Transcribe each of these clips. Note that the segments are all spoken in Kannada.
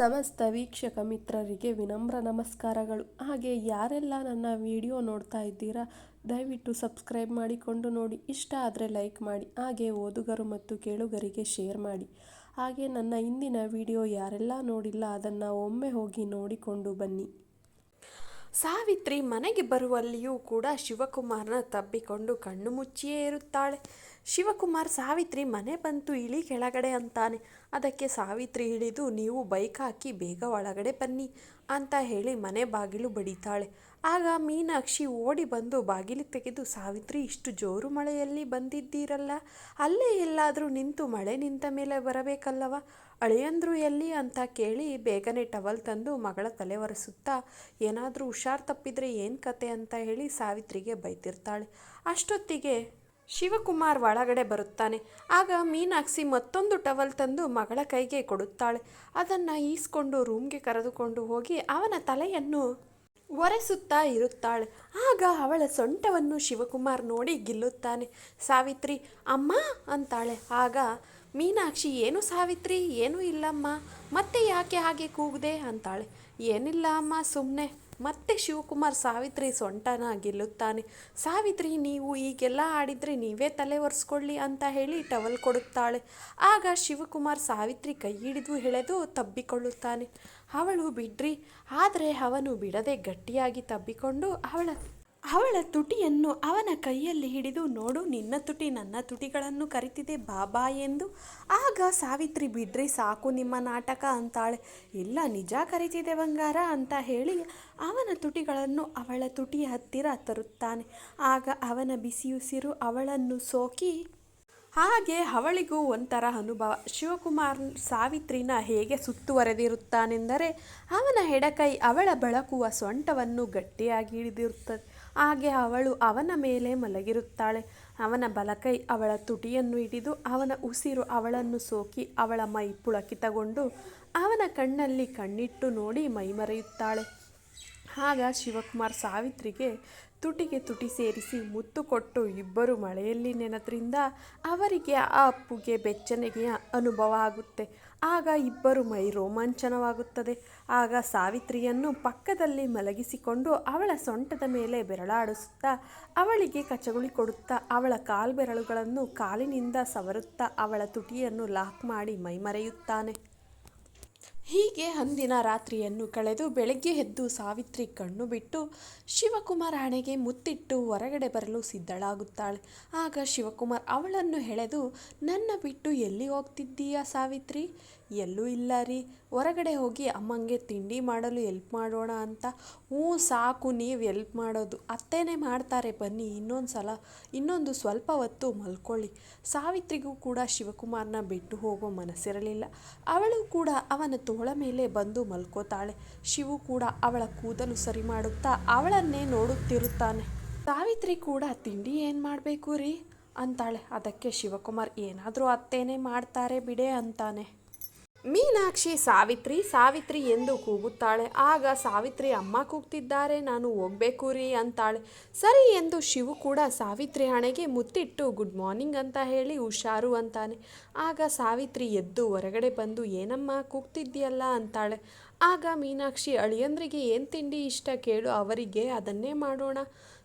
ಸಮಸ್ತ ವೀಕ್ಷಕ ಮಿತ್ರರಿಗೆ ವಿನಮ್ರ ನಮಸ್ಕಾರಗಳು. ಹಾಗೆ ಯಾರೆಲ್ಲ ನನ್ನ ವಿಡಿಯೋ ನೋಡ್ತಾ ಇದ್ದೀರಾ, ದಯವಿಟ್ಟು ಸಬ್ಸ್ಕ್ರೈಬ್ ಮಾಡಿಕೊಂಡು ನೋಡಿ. ಇಷ್ಟ ಆದರೆ ಲೈಕ್ ಮಾಡಿ, ಹಾಗೆ ಓದುಗರು ಮತ್ತು ಕೇಳುಗರಿಗೆ ಶೇರ್ ಮಾಡಿ. ಹಾಗೆ ನನ್ನ ಇಂದಿನ ವಿಡಿಯೋ ಯಾರೆಲ್ಲ ನೋಡಿಲ್ಲ, ಅದನ್ನು ಒಮ್ಮೆ ಹೋಗಿ ನೋಡಿಕೊಂಡು ಬನ್ನಿ. ಸಾವಿತ್ರಿ ಮನೆಗೆ ಬರುವಲ್ಲಿಯೂ ಕೂಡ ಶಿವಕುಮಾರನ ತಬ್ಬಿಕೊಂಡು ಕಣ್ಣು ಮುಚ್ಚಿಯೇ ಇರುತ್ತಾಳೆ. ಶಿವಕುಮಾರ್ ಸಾವಿತ್ರಿ ಮನೆ ಬಂತು, ಇಳಿ ಕೆಳಗಡೆ ಅಂತಾನೆ. ಅದಕ್ಕೆ ಸಾವಿತ್ರಿ ಇಳಿದು ನೀವು ಬೈಕ್ ಹಾಕಿ ಬೇಗ ಒಳಗಡೆ ಬನ್ನಿ ಅಂತ ಹೇಳಿ ಮನೆ ಬಾಗಿಲು ಬಡಿತಾಳೆ. ಆಗ ಮೀನಾಕ್ಷಿ ಓಡಿ ಬಂದು ಬಾಗಿಲು ತೆಗೆದು, ಸಾವಿತ್ರಿ, ಇಷ್ಟು ಜೋರು ಮಳೆಯಲ್ಲಿ ಬಂದಿದ್ದೀರಲ್ಲ? ಅಲ್ಲೇ ಎಲ್ಲಾದರೂ ನಿಂತು ಮಳೆ ನಿಂತ ಮೇಲೆ ಬರಬೇಕಲ್ಲವ? ಅಳಿಯಂದ್ರು ಎಲ್ಲಿ ಅಂತ ಕೇಳಿ ಬೇಗನೆ ಟವಲ್ ತಂದು ಮಗಳ ತಲೆ ಒರೆಸುತ್ತಾ, ಏನಾದರೂ ಹುಷಾರು ತಪ್ಪಿದ್ರೆ ಏನು ಕತೆ ಅಂತ ಹೇಳಿ ಸಾವಿತ್ರಿಗೆ ಬೈತಿರ್ತಾಳೆ. ಅಷ್ಟೊತ್ತಿಗೆ ಶಿವಕುಮಾರ್ ಒಳಗಡೆ ಬರುತ್ತಾನೆ. ಆಗ ಮೀನಾಕ್ಷಿ ಮತ್ತೊಂದು ಟವಲ್ ತಂದು ಮಗಳ ಕೈಗೆ ಕೊಡುತ್ತಾಳೆ. ಅದನ್ನು ಈಸ್ಕೊಂಡು ರೂಮ್ಗೆ ಕರೆದುಕೊಂಡು ಹೋಗಿ ಅವನ ತಲೆಯನ್ನು ಒರೆಸುತ್ತಾ ಇರುತ್ತಾಳೆ. ಆಗ ಅವಳ ಸೊಂಟವನ್ನು ಶಿವಕುಮಾರ್ ನೋಡಿ ಗಿಲ್ಲುತ್ತಾನೆ. ಸಾವಿತ್ರಿ, ಅಮ್ಮ ಅಂತಾಳೆ. ಆಗ ಮೀನಾಕ್ಷಿ, ಏನು ಸಾವಿತ್ರಿ? ಏನೂ ಇಲ್ಲಮ್ಮ. ಮತ್ತೆ ಯಾಕೆ ಹಾಗೆ ಕೂಗಿದೆ? ಅಂತಾಳೆ. ಏನಿಲ್ಲ ಅಮ್ಮ ಸುಮ್ಮನೆ ಮತ್ತೆ ಶಿವಕುಮಾರ್ ಸಾವಿತ್ರಿ ಸೊಂಟನ ಗೆಲ್ಲುತ್ತಾನೆ. ಸಾವಿತ್ರಿ, ನೀವು ಈಗೆಲ್ಲ ಆಡಿದರೆ ನೀವೇ ತಲೆ ಒರೆಸ್ಕೊಳ್ಳಿ ಅಂತ ಹೇಳಿ ಟವಲ್ ಕೊಡುತ್ತಾಳೆ. ಆಗ ಶಿವಕುಮಾರ್ ಸಾವಿತ್ರಿ ಕೈ ಹಿಡಿದು ಎಳೆದು ತಬ್ಬಿಕೊಳ್ಳುತ್ತಾನೆ. ಅವಳು ಬಿಡ್ರಿ, ಆದರೆ ಅವನು ಬಿಡದೆ ಗಟ್ಟಿಯಾಗಿ ತಬ್ಬಿಕೊಂಡು ಅವಳ ಅವಳ ತುಟಿಯನ್ನು ಅವನ ಕೈಯಲ್ಲಿ ಹಿಡಿದು, ನೋಡು, ನಿನ್ನ ತುಟಿ ನನ್ನ ತುಟಿಗಳನ್ನು ಕರಿತಿದೆ, ಬಾಬಾ ಎಂದು. ಆಗ ಸಾವಿತ್ರಿ, ಬಿಡ್ರಿ, ಸಾಕು ನಿಮ್ಮ ನಾಟಕ ಅಂತಾಳೆ. ಇಲ್ಲ, ನಿಜ ಕರಿತಿದೆ ಬಂಗಾರ ಅಂತ ಹೇಳಿ ಅವನ ತುಟಿಗಳನ್ನು ಅವಳ ತುಟಿಯ ಹತ್ತಿರ ತರುತ್ತಾನೆ. ಆಗ ಅವನ ಬಿಸಿಯುಸಿರು ಅವಳನ್ನು ಸೋಕಿ. ಹಾಗೆ ಅವಳಿಗೂ ಒಂಥರ ಅನುಭವ. ಶಿವಕುಮಾರ್ ಸಾವಿತ್ರಿನ ಹೇಗೆ ಸುತ್ತುವರೆದಿರುತ್ತಾನೆಂದರೆ, ಅವನ ಎಡಕೈ ಅವಳ ಬಳಕುವ ಸೊಂಟವನ್ನು ಗಟ್ಟಿಯಾಗಿ ಹಿಡಿದಿರುತ್ತದೆ. ಹಾಗೆ ಅವಳು ಅವನ ಮೇಲೆ ಮಲಗಿರುತ್ತಾಳೆ. ಅವನ ಬಲಕೈ ಅವಳ ತುಟಿಯನ್ನು ಹಿಡಿದು ಅವನ ಉಸಿರು ಅವಳನ್ನು ಸೋಕಿ ಅವಳ ಮೈ ಪುಳಕಿತಗೊಂಡು ಅವನ ಕಣ್ಣಲ್ಲಿ ಕಣ್ಣಿಟ್ಟು ನೋಡಿ ಮೈಮರೆಯುತ್ತಾಳೆ. ಆಗ ಶಿವಕುಮಾರ್ ಸಾವಿತ್ರಿಗೆ ತುಟಿಗೆ ತುಟಿ ಸೇರಿಸಿ ಮುತ್ತು ಕೊಟ್ಟು ಇಬ್ಬರು ಮಳೆಯಲ್ಲಿ ನೆನೆದ್ರಿಂದ ಅವರಿಗೆ ಆ ಅಪ್ಪುಗೆ ಬೆಚ್ಚನೆಗೆಯ ಅನುಭವ ಆಗುತ್ತೆ. ಆಗ ಇಬ್ಬರು ಮೈ ರೋಮಾಂಚನವಾಗುತ್ತದೆ. ಆಗ ಸಾವಿತ್ರಿಯನ್ನು ಪಕ್ಕದಲ್ಲಿ ಮಲಗಿಸಿಕೊಂಡು ಅವಳ ಸೊಂಟದ ಮೇಲೆ ಬೆರಳಾಡಿಸುತ್ತಾ ಅವಳಿಗೆ ಕಚಗುಳಿ ಕೊಡುತ್ತಾ ಅವಳ ಕಾಲ್ಬೆರಳುಗಳನ್ನು ಕಾಲಿನಿಂದ ಸವರುತ್ತಾ ಅವಳ ತುಟಿಯನ್ನು ಲಾಕ್ ಮಾಡಿ ಮೈಮರೆಯುತ್ತಾನೆ. ಹೀಗೆ ಅಂದಿನ ರಾತ್ರಿಯನ್ನು ಕಳೆದು ಬೆಳಗ್ಗೆ ಎದ್ದು ಸಾವಿತ್ರಿ ಕಣ್ಣು ಬಿಟ್ಟು ಶಿವಕುಮಾರ್ ಹಣೆಗೆ ಮುತ್ತಿಟ್ಟು ಹೊರಗಡೆ ಬರಲು ಸಿದ್ಧಳಾಗುತ್ತಾಳೆ. ಆಗ ಶಿವಕುಮಾರ್ ಅವಳನ್ನು ಎಳೆದು ನನ್ನ ಬಿಟ್ಟು ಎಲ್ಲಿ ಹೋಗ್ತಿದ್ದೀಯಾ ಸಾವಿತ್ರಿ? ಎಲ್ಲೂ ಇಲ್ಲ ರೀ. ಹೊರಗಡೆ ಹೋಗಿ ಅಮ್ಮಂಗೆ ತಿಂಡಿ ಮಾಡಲು ಎಲ್ಪ್ ಮಾಡೋಣ ಅಂತ. ಹ್ಞೂ, ಸಾಕು, ನೀವು ಎಲ್ಪ್ ಮಾಡೋದು. ಅತ್ತೇನೆ ಮಾಡ್ತಾರೆ, ಬನ್ನಿ, ಇನ್ನೊಂದು ಸಲ, ಇನ್ನೊಂದು ಸ್ವಲ್ಪ ಹೊತ್ತು ಮಲ್ಕೊಳ್ಳಿ. ಸಾವಿತ್ರಿಗೂ ಕೂಡ ಶಿವಕುಮಾರ್ನ ಬಿಟ್ಟು ಹೋಗೋ ಮನಸ್ಸಿರಲಿಲ್ಲ. ಅವಳು ಕೂಡ ಅವನ ತೋಳ ಮೇಲೆ ಬಂದು ಮಲ್ಕೋತಾಳೆ. ಶಿವು ಕೂಡ ಅವಳ ಕೂದಲು ಸರಿ ಮಾಡುತ್ತಾ ಅವಳನ್ನೇ ನೋಡುತ್ತಿರುತ್ತಾನೆ. ಸಾವಿತ್ರಿ ಕೂಡ ತಿಂಡಿ ಏನು ಮಾಡಬೇಕು ರೀ? ಅಂತಾಳೆ. ಅದಕ್ಕೆ ಶಿವಕುಮಾರ್, ಏನಾದರೂ ಅತ್ತೇನೆ ಮಾಡ್ತಾರೆ ಬಿಡೆ ಅಂತಾನೆ. ಮೀನಾಕ್ಷಿ ಸಾವಿತ್ರಿ ಸಾವಿತ್ರಿ ಎಂದು ಕೂಗುತ್ತಾಳೆ. ಆಗ ಸಾವಿತ್ರಿ, ಅಮ್ಮ ಕೂಗ್ತಿದ್ದಾರೆ, ನಾನು ಹೋಗ್ಬೇಕು ರೀ ಅಂತಾಳೆ. ಸರಿ ಎಂದು ಶಿವು ಕೂಡ ಸಾವಿತ್ರಿ ಹಣೆಗೆ ಮುತ್ತಿಟ್ಟು, ಗುಡ್ ಮಾರ್ನಿಂಗ್ ಅಂತ ಹೇಳಿ ಹುಷಾರು ಅಂತಾನೆ. ಆಗ ಸಾವಿತ್ರಿ ಎದ್ದು ಹೊರಗಡೆ ಬಂದು, ಏನಮ್ಮ ಕೂಗ್ತಿದ್ಯಲ್ಲ ಅಂತಾಳೆ. ಆಗ ಮೀನಾಕ್ಷಿ, ಅಳಿಯಂದ್ರಿಗೆ ಏನು ತಿಂಡಿ ಇಷ್ಟ ಕೇಳು, ಅವರಿಗೆ ಅದನ್ನೇ ಮಾಡೋಣ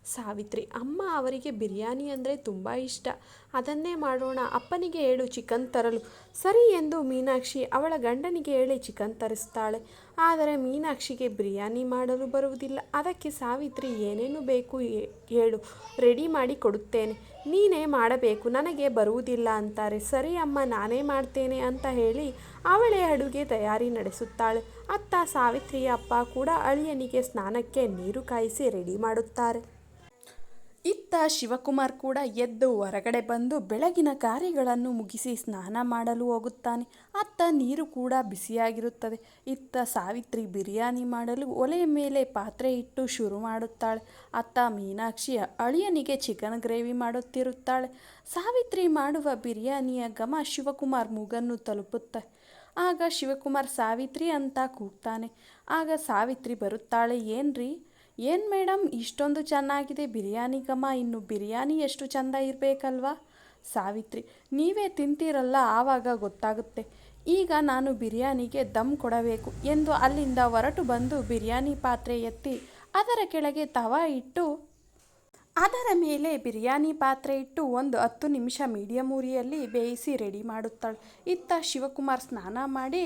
ಸಾವಿತ್ರಿ, ಅಮ್ಮ, ಅವರಿಗೆ ಬಿರಿಯಾನಿ ಅಂದರೆ ತುಂಬ ಇಷ್ಟ. ಅದನ್ನೇ ಮಾಡೋಣ. ಅಪ್ಪನಿಗೆ ಹೇಳು, ಚಿಕನ್ ತರಲು ಸರಿ ಎಂದು ಮೀನಾಕ್ಷಿ ಅವಳ ಗಂಡನಿಗೆ ಹೇಳಿ ಚಿಕನ್ ತರಿಸ್ತಾಳೆ ಆದರೆ ಮೀನಾಕ್ಷಿಗೆ ಬಿರಿಯಾನಿ ಮಾಡಲು ಬರುವುದಿಲ್ಲ. ಅದಕ್ಕೆ ಸಾವಿತ್ರಿ, ಏನೇನು ಬೇಕು ಹೇಳು. ರೆಡಿ ಮಾಡಿ ಕೊಡುತ್ತೇನೆ. ನೀನೇ ಮಾಡಬೇಕು. ನನಗೆ ಬರುವುದಿಲ್ಲ ಅಂತಾರೆ. ಸರಿ ಅಮ್ಮ, ನಾನೇ ಮಾಡ್ತೇನೆ ಅಂತ ಹೇಳಿ ಅವಳೇ ಅಡುಗೆ ತಯಾರಿ ನಡೆಸುತ್ತಾಳೆ. ಅತ್ತ ಸಾವಿತ್ರಿಯ ಅಪ್ಪ ಕೂಡ ಅಳಿಯನಿಗೆ ಸ್ನಾನಕ್ಕೆ ನೀರು ಕಾಯಿಸಿ ರೆಡಿ ಮಾಡುತ್ತಾರೆ. ಇತ್ತ ಶಿವಕುಮಾರ್ ಕೂಡ ಎದ್ದು ಹೊರಗಡೆ ಬಂದು ಬೆಳಗಿನ ಕಾರ್ಯಗಳನ್ನು ಮುಗಿಸಿ ಸ್ನಾನ ಮಾಡಲು ಹೋಗುತ್ತಾನೆ. ಅತ್ತ ನೀರು ಕೂಡ ಬಿಸಿಯಾಗಿರುತ್ತದೆ. ಇತ್ತ ಸಾವಿತ್ರಿ ಬಿರಿಯಾನಿ ಮಾಡಲು ಒಲೆಯ ಮೇಲೆ ಪಾತ್ರೆ ಇಟ್ಟು ಶುರು ಮಾಡುತ್ತಾಳೆ. ಅತ್ತ ಮೀನಾಕ್ಷಿ ಅಳಿಯನಿಗೆ ಚಿಕನ್ ಗ್ರೇವಿ ಮಾಡುತ್ತಿರುತ್ತಾಳೆ. ಸಾವಿತ್ರಿ ಮಾಡುವ ಬಿರಿಯಾನಿಯ ಗಮ ಶಿವಕುಮಾರ್ ಮೂಗನ್ನು ತಲುಪುತ್ತೆ. ಆಗ ಶಿವಕುಮಾರ್ ಸಾವಿತ್ರಿ ಅಂತ ಕೂಗ್ತಾನೆ. ಆಗ ಸಾವಿತ್ರಿ ಬರುತ್ತಾಳೆ, ಏನ್ರಿ? ಏನು ಮೇಡಮ್ ಇಷ್ಟೊಂದು ಚೆನ್ನಾಗಿದೆ, ಬಿರಿಯಾನಿ ಘಮ, ಇನ್ನು ಬಿರಿಯಾನಿ ಎಷ್ಟು ಚೆಂದ ಇರಬೇಕಲ್ವಾ? ಸಾವಿತ್ರಿ, ನೀವೇ ತಿಂತೀರಲ್ಲ, ಆವಾಗ ಗೊತ್ತಾಗುತ್ತೆ. ಈಗ ನಾನು ಬಿರಿಯಾನಿಗೆ ದಮ್ ಕೊಡಬೇಕು ಎಂದು ಅಲ್ಲಿಂದ ಹೊರಟು ಬಂದು ಬಿರಿಯಾನಿ ಪಾತ್ರೆ ಎತ್ತಿ ಅದರ ಕೆಳಗೆ ತವ ಇಟ್ಟು, ಅದರ ಮೇಲೆ ಬಿರಿಯಾನಿ ಪಾತ್ರೆ ಇಟ್ಟು ಒಂದು ಹತ್ತು ನಿಮಿಷ ಮೀಡಿಯಮ್ ಉರಿಯಲ್ಲಿ ಬೇಯಿಸಿ ರೆಡಿ ಮಾಡುತ್ತಾಳೆ. ಇತ್ತ ಶಿವಕುಮಾರ್ ಸ್ನಾನ ಮಾಡಿ